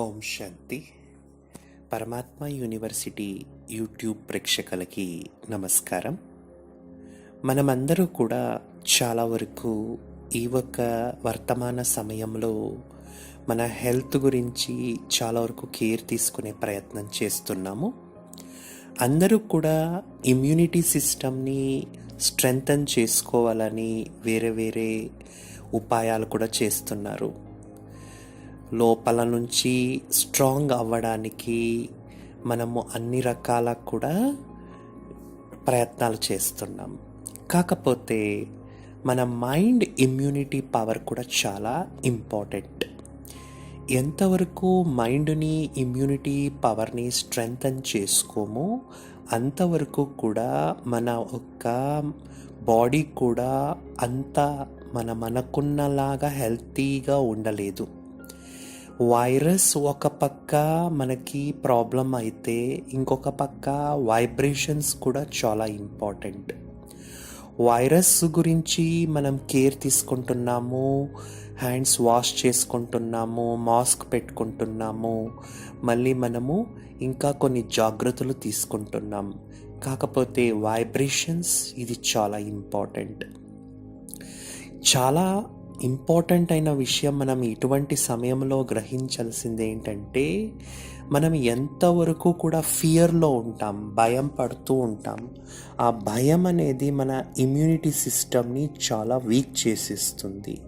ఓం శాంతి. పరమాత్మ university YouTube ప్రేక్షకులకి నమస్కారం. మనమందరూ కూడా చాలా వరకు ఈ ఒక్క వర్తమాన సమయంలో మన హెల్త్ గురించి చాలా వరకు కేర్ తీసుకునే ప్రయత్నం చేస్తున్నాము. అందరూ కూడా ఇమ్యూనిటీ సిస్టమ్ని స్ట్రెంగ్తన్ చేసుకోవాలని వేరే వేరే ఉపాయాలు కూడా చేస్తున్నారు. లోపల నుంచి స్ట్రాంగ్ అవ్వడానికి మనము అన్ని రకాల కూడా ప్రయత్నాలు చేస్తున్నాం. కాకపోతే మన మైండ్ ఇమ్యూనిటీ పవర్ కూడా చాలా ఇంపార్టెంట్ ఎంతవరకు మైండ్ని ఇమ్యూనిటీ పవర్ని స్ట్రెంగ్తన్ చేసుకోమో అంతవరకు కూడా మన యొక్క బాడీ కూడా అంత మన మనకున్నలాగా హెల్తీగా ఉండలేదు. వైరస్ ఒక పక్క మనకి ప్రాబ్లం అయితే ఇంకొక పక్క వైబ్రేషన్స్ కూడా చాలా ఇంపార్టెంట్ వైరస్ గురించి మనం కేర్ తీసుకుంటున్నాము హ్యాండ్స్ వాష్ చేసుకుంటున్నాము మాస్క్ పెట్టుకుంటున్నాము మళ్ళీ మనము ఇంకా కొన్ని జాగ్రత్తలు తీసుకుంటున్నాం. కాకపోతే వైబ్రేషన్స్ ఇది చాలా ఇంపార్టెంట్ చాలా ఇంపార్టెంట్ అయిన విషయం మనం ఇటువంటి సమయంలో గ్రహించాల్సింది ఏంటంటే మనం ఎంతవరకు కూడా ఫియర్లో ఉంటాం భయం పడుతూ ఉంటాం. ఆ భయం అనేది మన ఇమ్యూనిటీ సిస్టమ్ని చాలా వీక్ చేసేస్తుంది.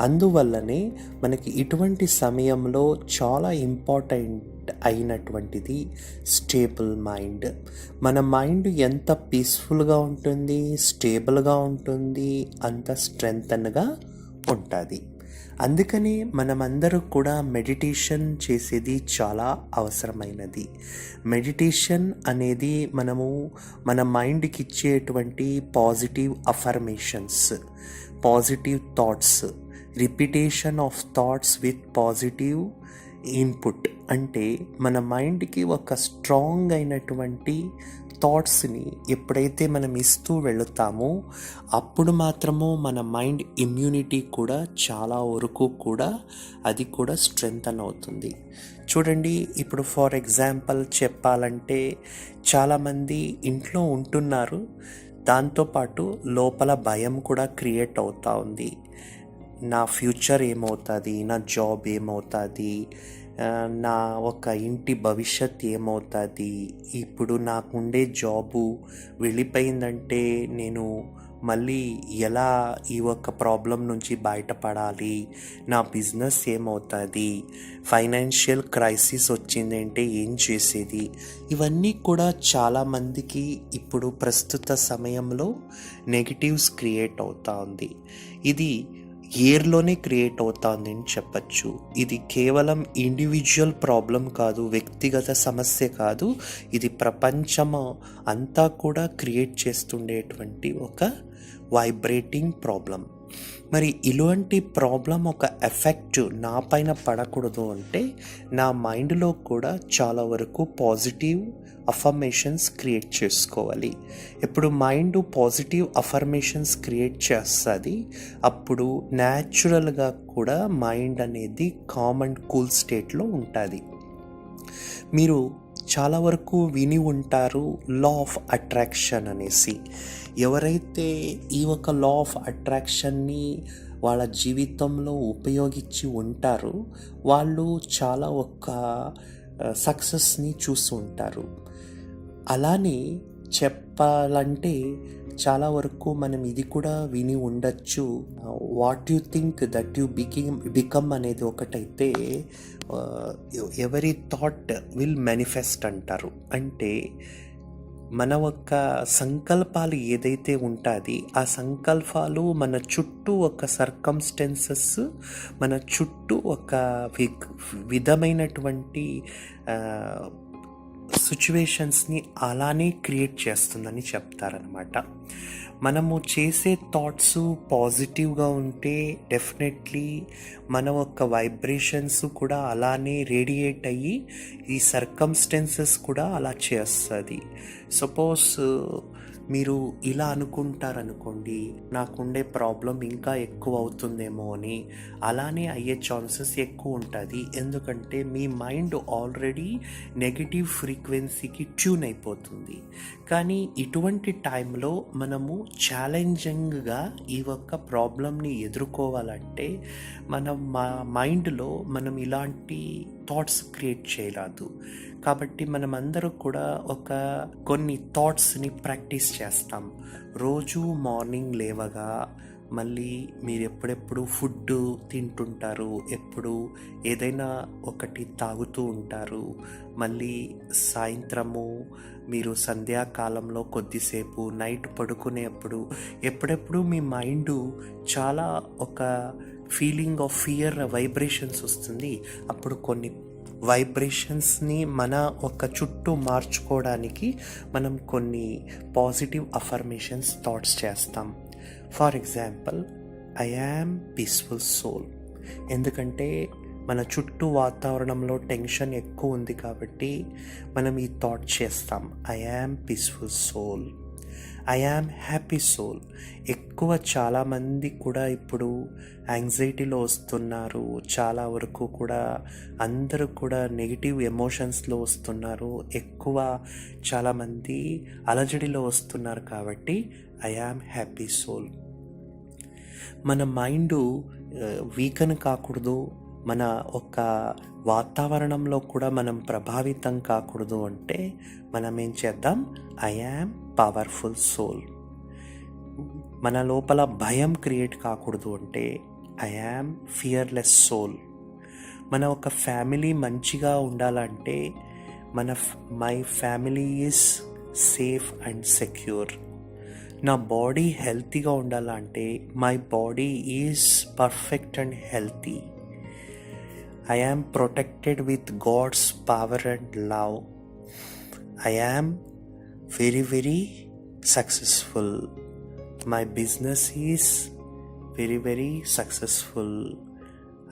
అందువల్లనే మనకి ఇటువంటి సమయంలో చాలా ఇంపార్టెంట్ అయినటువంటిది స్టేబుల్ మైండ్ మన మైండ్ ఎంత పీస్ఫుల్గా ఉంటుంది స్టేబుల్గా ఉంటుంది అంత స్ట్రెంగ్తన్గా ఉంటుంది. అందుకని మనమందరూ కూడా మెడిటేషన్ చేసేది చాలా అవసరమైనది. మెడిటేషన్ అనేది మనము మన మైండ్కి ఇచ్చేటువంటి positive affirmations positive thoughts repetition of thoughts with positive input. అంటే మన మైండ్కి ఒక స్ట్రాంగ్ అయినటువంటి థాట్స్ని ఎప్పుడైతే మనం ఇస్తూ వెళుతామో అప్పుడు మాత్రము మన మైండ్ ఇమ్యూనిటీ కూడా చాలా వరకు కూడా అది కూడా స్ట్రెంగ్తన్ అవుతుంది. చూడండి ఇప్పుడు ఫర్ ఎగ్జాంపుల్ చెప్పాలంటే చాలామంది ఇంట్లో ఉంటున్నారు. దాంతోపాటు లోపల భయం కూడా క్రియేట్ అవుతూ ఉంది. నా ఫ్యూచర్ ఏమవుతుంది నా జాబ్ ఏమవుతుంది నా ఒక ఇంటి భవిష్యత్ ఏమవుతుంది ఇప్పుడు నాకుండే జాబు వెళ్ళిపోయిందంటే నేను మళ్ళీ ఎలా ఈ ఒక్క ప్రాబ్లం నుంచి బయటపడాలి నా బిజినెస్ ఏమవుతుంది ఫైనాన్షియల్ క్రైసిస్ వచ్చిందంటే ఏం చేసేది? ఇవన్నీ కూడా చాలామందికి ఇప్పుడు ప్రస్తుత సమయంలో నెగిటివ్స్ క్రియేట్ అవుతా ఉంది ఇది ఇయర్లోనే క్రియేట్ అవుతుందని అని చెప్పచ్చు. ఇది కేవలం ఇండివిజువల్ ప్రాబ్లం కాదు వ్యక్తిగత సమస్య కాదు ఇది ప్రపంచము అంతా కూడా క్రియేట్ చేస్తుండేటువంటి ఒక వైబ్రేటింగ్ ప్రాబ్లం మరి ఇలాంటి ప్రాబ్లం ఒక ఎఫెక్ట్ నా పైన పడకూడదు అంటే నా మైండ్లో కూడా చాలా వరకు పాజిటివ్ అఫర్మేషన్స్ క్రియేట్ చేసుకోవాలి. ఇప్పుడు మైండ్ పాజిటివ్ అఫర్మేషన్స్ క్రియేట్ చేస్తుంది అప్పుడు న్యాచురల్గా కూడా మైండ్ అనేది కామ్ అండ్ కూల్ స్టేట్లో ఉంటుంది. మీరు చాలా వరకు విని ఉంటారు లా ఆఫ్ అట్రాక్షన్ అనేసి. ఎవరైతే ఈ ఒక లా ఆఫ్ అట్రాక్షన్ని వాళ్ళ జీవితంలో ఉపయోగించి ఉంటారో వాళ్ళు చాలా ఒక సక్సెస్ని చూస్తూ ఉంటారు. అలానే చెప్పాలంటే చాలా వరకు మనం ఇది కూడా విని ఉండొచ్చు. What you think that you become become అనేది ఒకటైతే uh, ఎవరి థాట్ విల్ మేనిఫెస్ట్ అంటారు. అంటే మన యొక్క సంకల్పాలు ఏదైతే ఉంటుంది ఆ సంకల్పాలు మన చుట్టూ ఒక సర్కమ్స్టెన్సెస్ మన చుట్టూ ఒక విధమైనటువంటి uh, సిచ్యువేషన్స్ని అలానే క్రియేట్ చేస్తుందని చెప్తారనమాట మనము చేసే థాట్స్ పాజిటివ్గా ఉంటే డెఫినెట్లీ మన యొక్క వైబ్రేషన్స్ కూడా అలానే రేడియేట్ అయ్యి ఈ సర్కమ్స్టెన్సెస్ కూడా అలా చేస్తుంది. సపోజ్ మీరు ఇలా అనుకుంటారనుకోండి నాకుండే ప్రాబ్లం ఇంకా ఎక్కువ అవుతుందేమో అని. అలానే అయ్యే ఛాన్సెస్ ఎక్కువ ఉంటుంది ఎందుకంటే మీ మైండ్ ఆల్రెడీ నెగిటివ్ ఫ్రీక్వెన్సీకి ట్యూన్ అయిపోతుంది. కానీ ఇటువంటి టైంలో మనము ఛాలెంజింగ్గా ఈ ఒక్క ప్రాబ్లమ్ని ఎదుర్కోవాలంటే మనం మా మైండ్లో మనం ఇలాంటి థాట్స్ క్రియేట్ చేయరాదు. కాబట్టి మనం అందరూ కూడా ఒక కొన్ని థాట్స్ని ప్రాక్టీస్ చేస్తాం. రోజు మార్నింగ్ లేవగా మళ్ళీ మీరు ఎప్పుడెప్పుడు ఫుడ్ తింటుంటారు ఎప్పుడు ఏదైనా ఒకటి తాగుతూ ఉంటారు మళ్ళీ సాయంత్రము మీరు సంధ్యాకాలంలో కొద్దిసేపు నైట్ పడుకునేప్పుడు ఎప్పుడెప్పుడు మీ మైండ్ చాలా ఒక ఫీలింగ్ ఆఫ్ ఫియర్ వైబ్రేషన్స్ వస్తుంది. అప్పుడు కొన్ని వైబ్రేషన్స్ని మన ఒక చుట్టూ మార్చుకోవడానికి మనం కొన్ని పాజిటివ్ అఫర్మేషన్స్ థాట్స్ చేస్తాం. For example I am peaceful soul ఎందుకంటే మన చుట్టూ వాతావరణంలో టెన్షన్ ఎక్కువ ఉంది కాబట్టి మనం ఈ థాట్ చేస్తాం. I am peaceful soul I am happy soul ఎక్కువ చాలామంది కూడా ఇప్పుడు యాంగ్జైటీలో వస్తున్నారు. చాలా వరకు కూడా అందరూ కూడా నెగిటివ్ ఎమోషన్స్లో వస్తున్నారు. ఎక్కువ చాలామంది అలజడిలో వస్తున్నారు కాబట్టి ఐ యామ్ హ్యాపీ సోల్ మన మైండ్ వీకన్ uh, కాకూడదు. మన ఒక వాతావరణంలో కూడా మనం ప్రభావితం కాకూడదు అంటే మనం ఏం చేద్దాం? ఐ యామ్ పవర్ఫుల్ సోల్ మన లోపల భయం క్రియేట్ కాకూడదు అంటే ఐ యామ్ ఫియర్లెస్ సోల్ మన ఒక ఫ్యామిలీ మంచిగా ఉండాలంటే మన my family is safe and secure నా బాడీ హెల్తీగా ఉండాలంటే my body is perfect and healthy I am protected with God's power and love I am very very successful my business is very very successful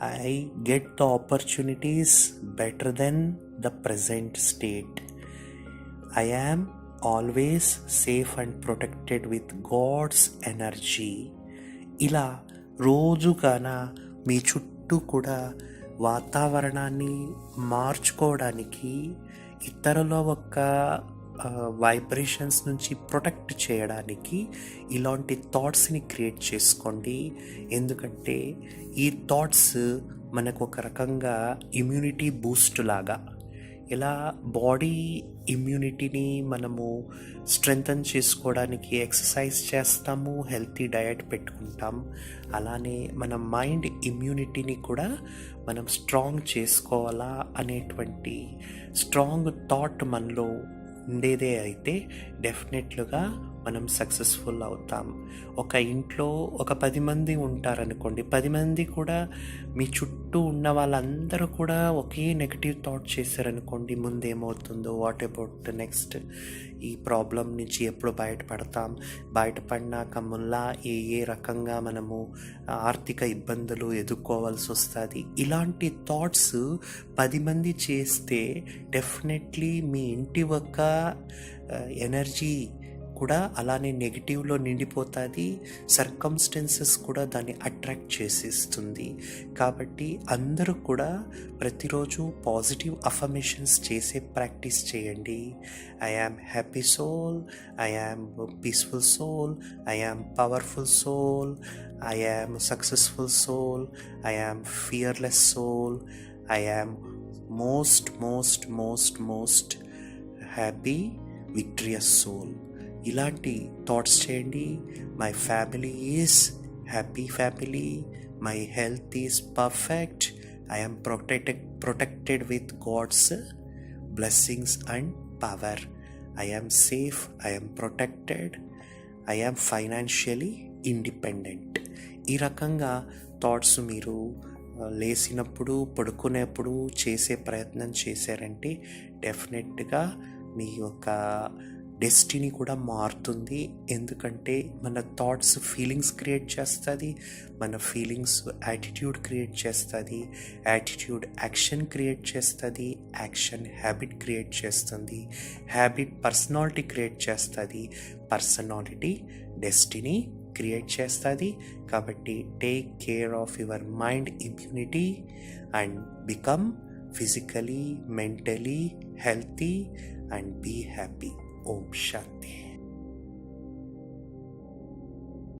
i get the opportunities better than the present state i am always safe and protected with god's energy ఇలా రోజుగాన మీ చుట్టూ కూడా వాతావరణాన్ని మార్చుకోవడానికి ఇతరుల ఒక vibrations నుంచి protect చేయడానికి ఇలాంటి థాట్స్ని క్రియేట్ చేసుకోండి. ఎందుకంటే ఈ థాట్స్ మనకు ఒక రకంగా ఇమ్యూనిటీ బూస్ట్ లాగా ఇలా బాడీ ఇమ్యూనిటీని మనము స్ట్రెంగ్తన్ చేసుకోవడానికి ఎక్సర్సైజ్ చేస్తాము హెల్తీ డయట్ పెట్టుకుంటాం. అలానే మన మైండ్ ఇమ్యూనిటీని కూడా మనం స్ట్రాంగ్ చేసుకోవాలా అనేటువంటి స్ట్రాంగ్ థాట్ మనలో ఉండేదే అయితే డెఫినెట్లుగా మనం సక్సెస్ఫుల్ అవుతాం. ఒక ఇంట్లో ఒక పది మంది ఉంటారనుకోండి పది మంది కూడా మీ చుట్టూ ఉన్న వాళ్ళందరూ కూడా ఒకే నెగిటివ్ థాట్ చేశారనుకోండి ముందేమవుతుందో వాట్ అబౌట్ నెక్స్ట్ ఈ ప్రాబ్లం నుంచి ఎప్పుడు బయటపడతాం? బయటపడినాక ముల్లా ఏ ఏ రకంగా మనము ఆర్థిక ఇబ్బందులు ఎదుర్కోవాల్సి వస్తుంది? ఇలాంటి థాట్స్ పది మంది చేస్తే డెఫినెట్లీ మీ ఇంటి ఒక ఎనర్జీ కూడా అలానే నెగిటివ్లో నిండిపోతుంది. సర్కమ్స్టెన్సెస్ కూడా దాన్ని అట్రాక్ట్ చేసేస్తుంది. కాబట్టి అందరూ కూడా ప్రతిరోజు పాజిటివ్ అఫర్మేషన్స్ చేసే ప్రాక్టీస్ చేయండి. I am happy soul I am peaceful soul I am powerful soul I am successful soul I am fearless soul I am most most most most happy victorious soul ఇలాంటి thoughts చేయండి. My family is happy family my health is perfect I'm protected protected with God's blessings and power I'm safe I'm protected I'm financially independent ఈ రకంగా thoughts మీరు లేసినప్పుడు పడుకునేప్పుడు చేసే ప్రయత్నం చేశారంటే డెఫినెట్గా మీ యొక్క డెస్టినీ కూడా మారుతుంది. ఎందుకంటే మన థాట్స్ ఫీలింగ్స్ క్రియేట్ చేస్తుంది. మన ఫీలింగ్స్ యాటిట్యూడ్ క్రియేట్ చేస్తుంది. యాటిట్యూడ్ యాక్షన్ క్రియేట్ చేస్తుంది. యాక్షన్ హ్యాబిట్ క్రియేట్ చేస్తుంది. హ్యాబిట్ పర్సనాలిటీ క్రియేట్ చేస్తుంది. పర్సనాలిటీ డెస్టినీ క్రియేట్ చేస్తుంది. కాబట్టి take care of your mind immunity and become physically mentally healthy and be happy Om Shanti